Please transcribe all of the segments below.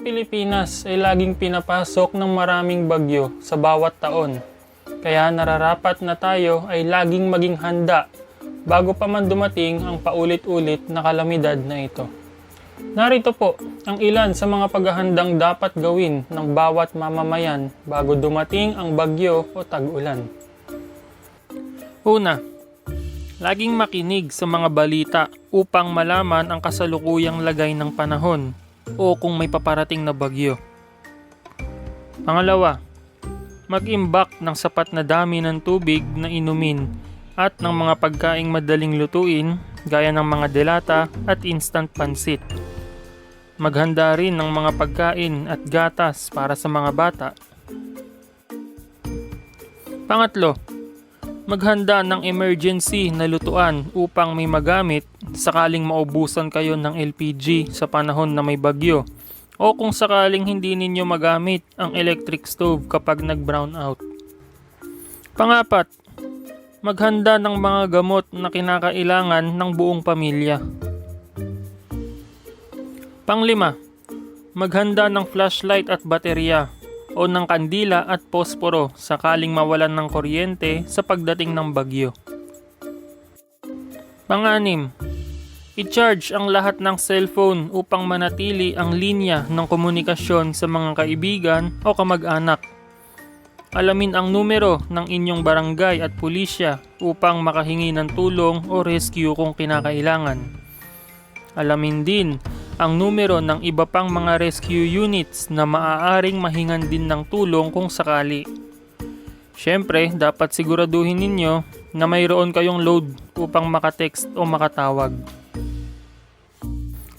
Pilipinas ay laging pinapasok ng maraming bagyo sa bawat taon. Kaya nararapat na tayo ay laging maging handa bago pa man dumating ang paulit-ulit na kalamidad na ito. Narito po ang ilan sa mga paghahandang dapat gawin ng bawat mamamayan bago dumating ang bagyo o tag-ulan. Una, laging makinig sa mga balita upang malaman ang kasalukuyang lagay ng panahon o kung may paparating na bagyo. Pangalawa, mag-imbak ng sapat na dami ng tubig na inumin at ng mga pagkaing madaling lutuin gaya ng mga delata at instant pansit. Maghanda rin ng mga pagkain at gatas para sa mga bata. Pangatlo, maghanda ng emergency na lutuan upang may magamit sakaling maubusan kayo ng LPG sa panahon na may bagyo o kung sakaling hindi ninyo magamit ang electric stove kapag nag-brown out. Pangapat, maghanda ng mga gamot na kinakailangan ng buong pamilya. Panglima, maghanda ng flashlight at baterya o ng kandila at posporo sakaling mawalan ng kuryente sa pagdating ng bagyo. Panganim, i-charge ang lahat ng cellphone upang manatili ang linya ng komunikasyon sa mga kaibigan o kamag-anak. Alamin ang numero ng inyong barangay at pulisya upang makahingi ng tulong o rescue kung kinakailangan. Alamin din ang numero ng iba pang mga rescue units na maaaring mahingan din ng tulong kung sakali. Siyempre, dapat siguraduhin ninyo na mayroon kayong load upang makatext o makatawag.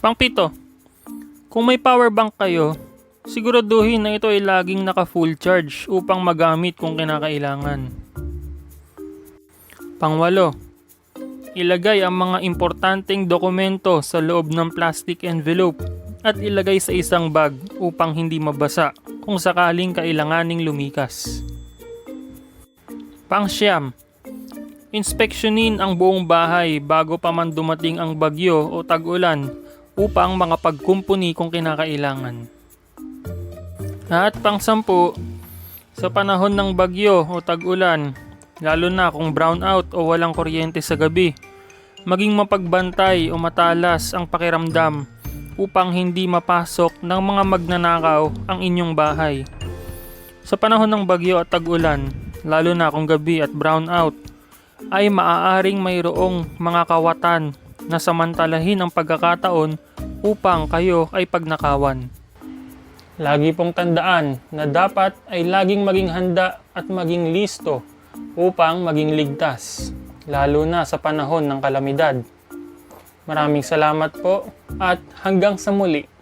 Pangpito, kung may power bank kayo, siguraduhin na ito ay laging naka full charge upang magamit kung kinakailangan. Pangwalo, ilagay ang mga importanteng dokumento sa loob ng plastic envelope at ilagay sa isang bag upang hindi mabasa kung sakaling kailanganing lumikas. Pangsyam, inspeksyonin ang buong bahay bago pa man dumating ang bagyo o tag-ulan upang makapagkumpuni kung kinakailangan. At pangsampu, sa panahon ng bagyo o tag-ulan, lalo na kung brownout o walang kuryente sa gabi, maging mapagbantay o matalas ang pakiramdam upang hindi mapasok ng mga magnanakaw ang inyong bahay. Sa panahon ng bagyo at tag-ulan, lalo na kung gabi at brownout, ay maaaring mayroong mga kawatan na samantalahin ang pagkakataon upang kayo ay pagnakawan. Lagi pong tandaan na dapat ay laging maging handa at maging listo upang maging ligtas, lalo na sa panahon ng kalamidad. Maraming salamat po at hanggang sa muli.